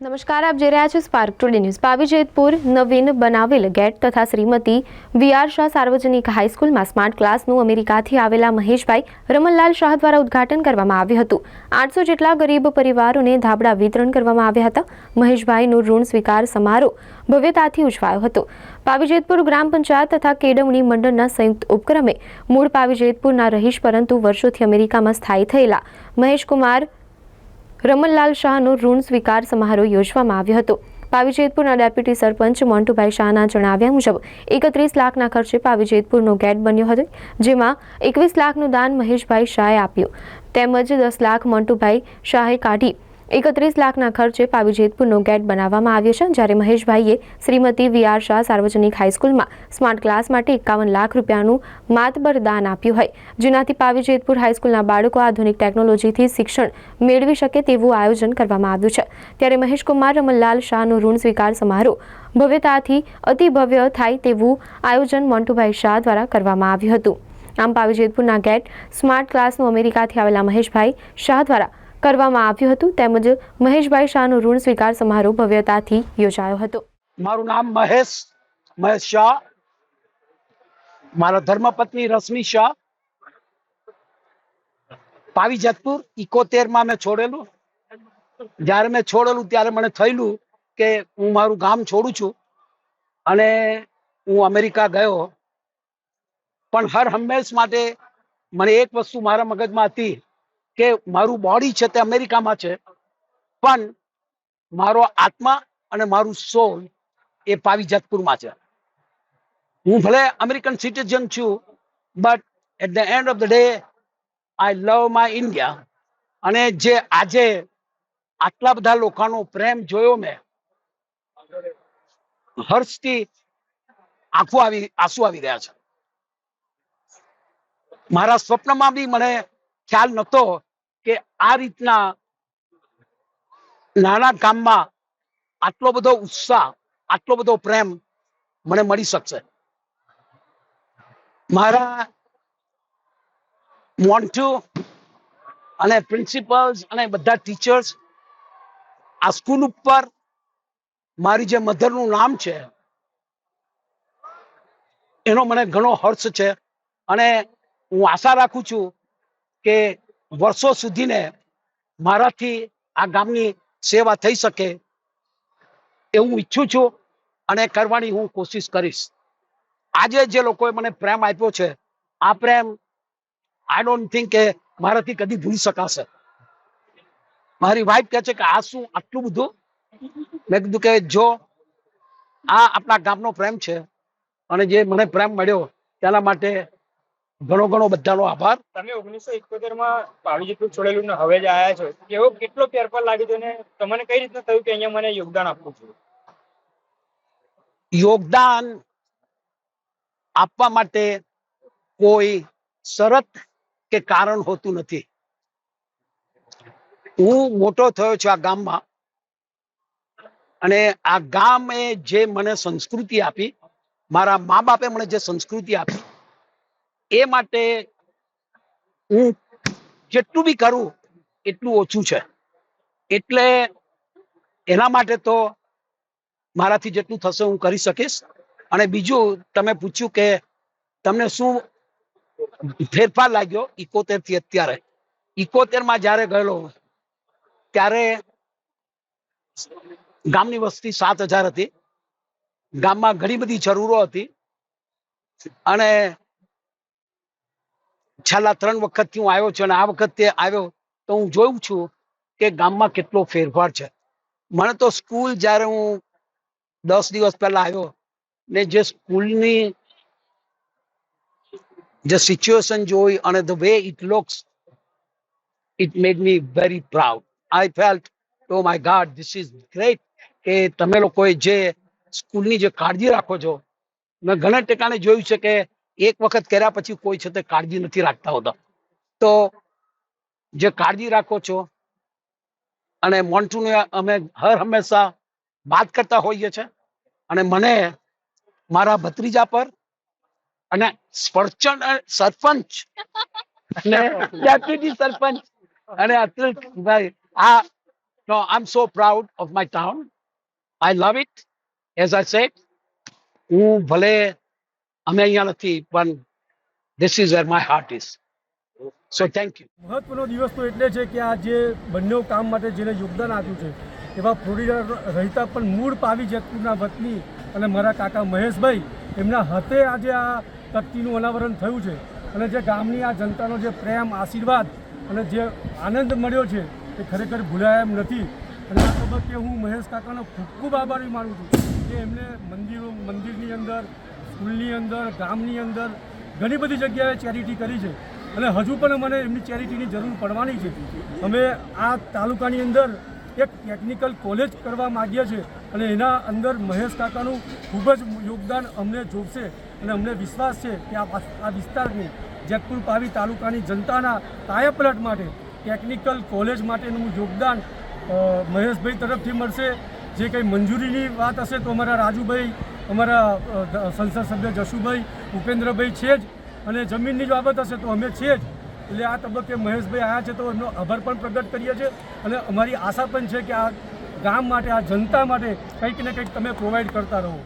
નમસ્કાર, આપ જોઈ રહ્યા છો Spark Today News Pavi Jetpur નવીન બનાવેલ ગેટ તથા શ્રીમતી વીઆર શાહ સાર્વજનિક હાઈસ્કૂલમાં સ્માર્ટ ક્લાસનું અમેરિકાથી આવેલા મહેશભાઈ રમણલાલ શાહ દ્વારા ઉદ્ઘાટન કરવામાં આવ્યું હતું. આઠસો જેટલા ગરીબ પરિવારોને ધાબળા વિતરણ કરવામાં આવ્યા હતા. મહેશભાઈનું ઋણ સ્વીકાર સમારોહ ભવ્યતાથી ઉજવાયો હતો. પાવીજેતપુર ગ્રામ પંચાયત તથા કેળવણી મંડળના સંયુક્ત ઉપક્રમે મૂળ પાવીજેતપુરના રહીશ પરંતુ વર્ષોથી અમેરિકામાં સ્થાયી થયેલા મહેશકુમાર રમણલાલ શાહનો ઋણ સ્વીકાર સમારોહ યોજવામાં આવ્યો હતો. પાવીજેતપુરના ડેપ્યુટી સરપંચ મોન્ટુભાઈ શાહના જણાવ્યા મુજબ, એકત્રીસ લાખના ખર્ચે પાવીજેતપુરનો ગેટ બન્યો હતો, જેમાં એકવીસ લાખનું દાન મહેશભાઈ શાહે આપ્યું. તેમજ દસ લાખ મોન્ટુભાઈ શાહે કાઢી એકત્રીસ લાખના ખર્ચે પાવી જેતપુરનો ગેટ બનાવવામાં આવ્યો છે, જ્યારે મહેશભાઈએ શ્રીમતી વીઆર શાહ સાર્વજનિક હાઈસ્કૂલમાં સ્માર્ટ ક્લાસ માટે એકાવન લાખ રૂપિયાનું માતબર દાન આપ્યું હોય. જેનાથી પાવી જેતપુર હાઈસ્કૂલના બાળકો આધુનિક ટેકનોલોજીથી શિક્ષણ મેળવી શકે તેવું આયોજન કરવામાં આવ્યું છે. ત્યારે મહેશકુમાર રમણલાલ શાહનો ઋણ સ્વીકાર સમારોહ ભવ્યતાથી અતિ ભવ્ય થાય તેવું આયોજન મોન્ટુભાઈ શાહ દ્વારા કરવામાં આવ્યું હતું. આમ પાવી જેતપુરના ગેટ સ્માર્ટ ક્લાસનું અમેરિકાથી આવેલા મહેશભાઈ શાહ દ્વારા કરવામાં આવ્યું હતું તેમજ મહેશભાઈ શાહનો ઋણ સ્વીકાર સમારોહ ભવ્યતાથી યોજાયો હતો. મારું નામ મહેશ મહેશ શાહ. મારા ધર્મપત્ની રશ્મિ શાહ. પાવી જતપુર ઇકોતેરમાં મેં છોડેલું. જ્યારે મેં છોડેલું ત્યારે મને થયેલું કે હું મારું ગામ છોડું છું અને હું અમેરિકા ગયો. પણ હર હંમેશ માટે મને એક વસ્તુ મારા મગજમાં હતી કે મારું બોડી છે તે અમેરિકામાં છે, પણ મારો આત્મા અને મારું સોલ એ પાવીજતપુરમાં છે. હું ભલે અમેરિકન સિટીઝન છું but at the end of the day I love my India અને જે આજે આટલા બધા લોકોનો પ્રેમ જોયો મેં, હર્ષથી આંખો આવી, આંસુ આવી રહ્યા છે. મારા સ્વપ્નમાં બી મને ખ્યાલ નહોતો કે આ રીતના નાના ગામમાં આટલો બધો ઉત્સાહ, આટલો બધો પ્રેમ મને મળી શકશે. મારા મોન્ટુ અને પ્રિન્સિપલ્સ અને બધા ટીચર્સ આ સ્કૂલ ઉપર મારી જે મધરનું નામ છે, એનો મને ઘણો હર્ષ છે અને હું આશા રાખું છું કે વર્ષો સુધીને મારાથી આ ગામની સેવા થઈ શકે એવું ઈચ્છું છું અને કરવાની હું કોશિશ કરીશ. આજે જે લોકોએ મને પ્રેમ આપ્યો છે, આ પ્રેમ આઈ ડોન્ટ થિંક કે મારાથી કદી ભૂલી શકાશે. મારી વાઈફ કહે છે કે આ શું આટલું બધું? મેં કીધું કે જો આ આપણા ગામનો પ્રેમ છે અને જે મને પ્રેમ મળ્યો તેના માટે ઘણો ઘણો બધાનો આભાર. તમે ઓગણીસો ઇકોતેરમાં પાવીજીપુર છોડેલું ને હવે જ આયા છો એવો કેટલો ફેરફાર લાગ્યો છે તમને કઈ રીતના થયું કે અહીંયા મને યોગદાન આપવું છું યોગદાન આપવા માટે કોઈ શરત કે કારણ હોતું નથી. હું મોટો થયો છું આ ગામમાં અને આ ગામે જે મને સંસ્કૃતિ આપી મારા મા બાપે મને જે સંસ્કૃતિ આપી એ માટે હું જેટલું બી કરું, એટલું ઓછું છે. એટલે એના માટે તો મારાથી જેટલું થશે હું કરી શકીશ. અને બીજું તમે પૂછ્યું કે તમને શું ફેરફાર લાગ્યો ઇકોતેરથી અત્યારે? ઇકોતેરમાં જયારે ગયેલો ત્યારે ગામની વસ્તી સાત હજાર હતી. ગામમાં ઘણી બધી જરૂરો હતી. અને છેલ્લા ત્રણ વખતથી હું આવ્યો છું અને આ વખતે આવ્યો તો હું જોઉં છું કે ગામમાં કેટલો ફેરફાર છે. મને તો સ્કૂલ જ્યારે હું દસ દિવસ પહેલા આવ્યો ને જે સ્કૂલની જે સિચ્યુએશન જોઈ અને the way it looks it made me very proud I felt oh my God this is great કે તમે લોકોએ જે સ્કૂલની જે કાળજી રાખો છો, મેં ઘણા ટેકાને જોયું છે કે એક વખત કર્યા પછી કોઈ છે તે કાળજી નથી રાખતા હોતા. તો જે કાળજી રાખો છો અને મોન્ટુને અમે હર હંમેશા વાત કરતા હોઈએ છે અને મને મારા ભત્રીજા પર અને સ્પર્ચન સરપંચ અને ડેપ્યુટી સરપંચ અને અતુલભાઈ આ, no I am so proud of my town I love it as I said હું ભલે અમે અહીંયા નથી પણ this is where my heart is so thank you મહત્વનો દિવસ તો એટલે છે કે આ જે બંને કામ માટે જેને યોગદાન આપ્યું છે એવા ફ્લોરિડા રહેતા પણ મૂળ પાવી જેતપુરના વતની અને મારા કાકા મહેશભાઈ એમના હાથે આજે આ તકતીનું અનાવરણ થયું છે. અને જે ગામની આ જનતાનો જે પ્રેમ આશીર્વાદ અને જે આનંદ મળ્યો છે એ ખરેખર ભૂલાય એમ નથી. અને આ તબક્કે હું મહેશ કાકાનો ખૂબ ખૂબ આભારી માનું છું કે એમને મંદિરો મંદિરની અંદર સ્કૂલની અંદર, ગામની અંદર ઘણી બધી જગ્યાએ ચેરિટી કરી છે. અને હજુ પણ મને એમની ચેરિટીની જરૂર પડવાની છે. અમે આ તાલુકાની અંદર એક ટેકનિકલ કોલેજ કરવા માગીએ છીએ અને એના અંદર મહેશ કાકાનું ખૂબ જ યોગદાન અમને જોગશે અને અમને વિશ્વાસ છે કે આ વિસ્તારની જેતપુર પાવી તાલુકાની જનતાના કાયાપલટ માટે ટેકનિકલ કોલેજ માટેનું યોગદાન મહેશભાઈ તરફથી મળશે. જે કંઈ મંજૂરીની વાત હશે તો અમારા રાજુભાઈ અમારા સંસદ સભ્ય જશુભાઈ ઉપેન્દ્રભાઈ છે જ, અને જમીનની જ બાબત હશે તો અમે છીએ જ. એટલે આ તબક્કે મહેશભાઈ આવ્યા છે તો એમનો આભાર પણ પ્રગટ કરીએ છીએ. અને અમારી આશા પણ છે કે આ ગામ માટે, આ જનતા માટે કંઈક ને કંઈક તમે પ્રોવાઈડ કરતા રહો.